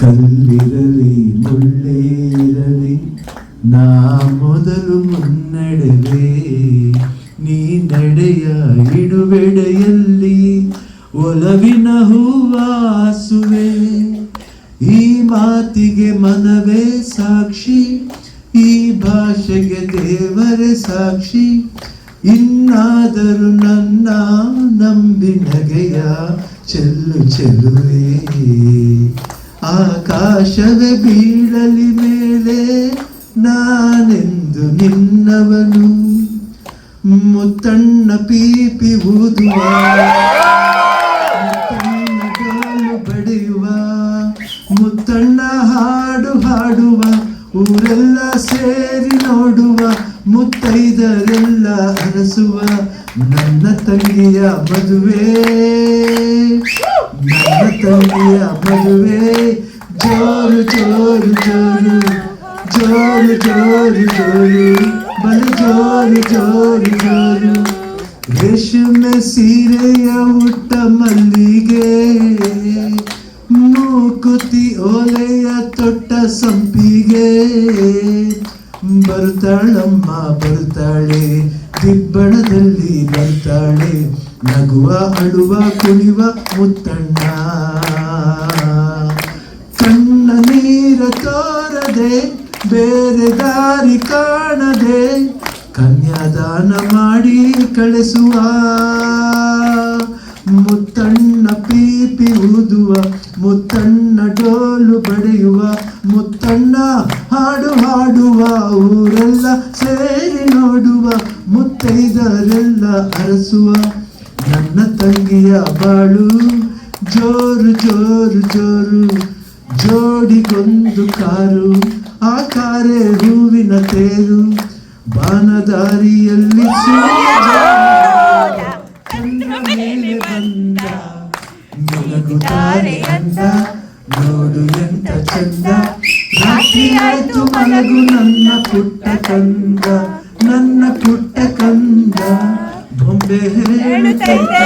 ಕಲ್ಲಿರಲಿ ಮುಳ್ಳೇ ಇರಲಿ ನಾ ಮೊದಲು ಮುನ್ನಡೆವೆ ನೀ ನಡೆಯ ಇಡುವೆಡೆಯಲ್ಲಿ ಒಲವಿನ ಹೂವಾಸುವೆ ಈ ಮಾತಿಗೆ ಮನವೇ ಸಾಕ್ಷಿ ಈ ಭಾಷೆಗೆ ದೇವರ ಸಾಕ್ಷಿ. ಇನ್ನಾದರೂ ನನ್ನ ನಂಬಿ ನಗೆಯ ಚೆಲ್ಲು ಚೆಲ್ಲುವೆ ಆಕಾಶವೇ ಬೀಳಲಿ ಮೇಲೆ ನಾನೆಂದು ನಿನ್ನವನು. ಮುತ್ತಣ್ಣ ಪೀಪಿ ಊದುವ, ಮುತ್ತಣ್ಣ ಕಾಲು ಬಡಿಯುವ, ಮುತ್ತಣ್ಣ ಹಾಡು ಹಾಡುವ. ಊರೆಲ್ಲ ಸೇರಿ ನೋಡುವ, ಮುತ್ತೈದರೆಲ್ಲ ಅರಸುವ ನನ್ನ ತಂಗಿಯ ಮದುವೆ. ನನ್ನ ತಂಗಿಯ ಮದುವೆ. ಜೋರು ಜೋರು ಜೋರು ಜೋರು ಜೋರು ಜೋರು ಬಲು ಜೋರು ಜೋರು ಜೋರು. ರೇಷ್ಮೆ ಸೀರೆಯ ಉಟ್ಟ ಮಲ್ಲಿಗೆ. ಮೂಕುತಿ ಓಲೆಯ ತೊಟ್ಟ ಸಂಪಿಗೆ ಬರ್ತಾಳಮ್ಮ ಬರ್ತಾಳೆ ದಿಬ್ಬಣದಲ್ಲಿ ಬರ್ತಾಳೆ ನಗುವ, ಅಳುವ, ಕುಣಿವ ಮುತ್ತಣ್ಣ. ಕಣ್ಣ ನೀರ ತೋರದೆ, ಬೇರೆ ದಾರಿ ಕಾಣದೆ, ಕನ್ಯಾದಾನ ಮಾಡಿ ಕಳಿಸುವ. ಮುತ್ತಣ್ಣ ಪೀಪಿ ಊದುವ, ಮುತ್ತಣ್ಣ ಡೋಲು ಬಡಿಯುವ, ಮುತ್ತಣ್ಣ ಹಾಡು ಹಾಡುವ, ಊರೆಲ್ಲ ಸೇರಿ ನೋಡುವ, ಮುತ್ತೈದರೆಲ್ಲ ಅರಸುವ. ನನ್ನ ತಂಗಿಯ ಬಾಳು ಜೋರು ಜೋರು ಜೋರು, ಜೋಡಿಗೊಂದು ಕಾರು ಆ ಕಾರೆ ಹೂವಿನ ತೇರು, ಬಾನದಾರಿಯಲ್ಲಿ ಸೂರ್ಯ ಮಲಗುತ್ತಾರೆ ಅಂದ ನೋಡು ಎಂತ ಚಂದ ರಾತ್ರಿ ಆಯ್ತು ಮಲಗು ನನ್ನ ಪುಟ್ಟ ಕಂದ ನನ್ನ ಪುಟ್ಟ ಕಂದ ಬೊಂಬೆ ಹೇಳುತ್ತೈತೆ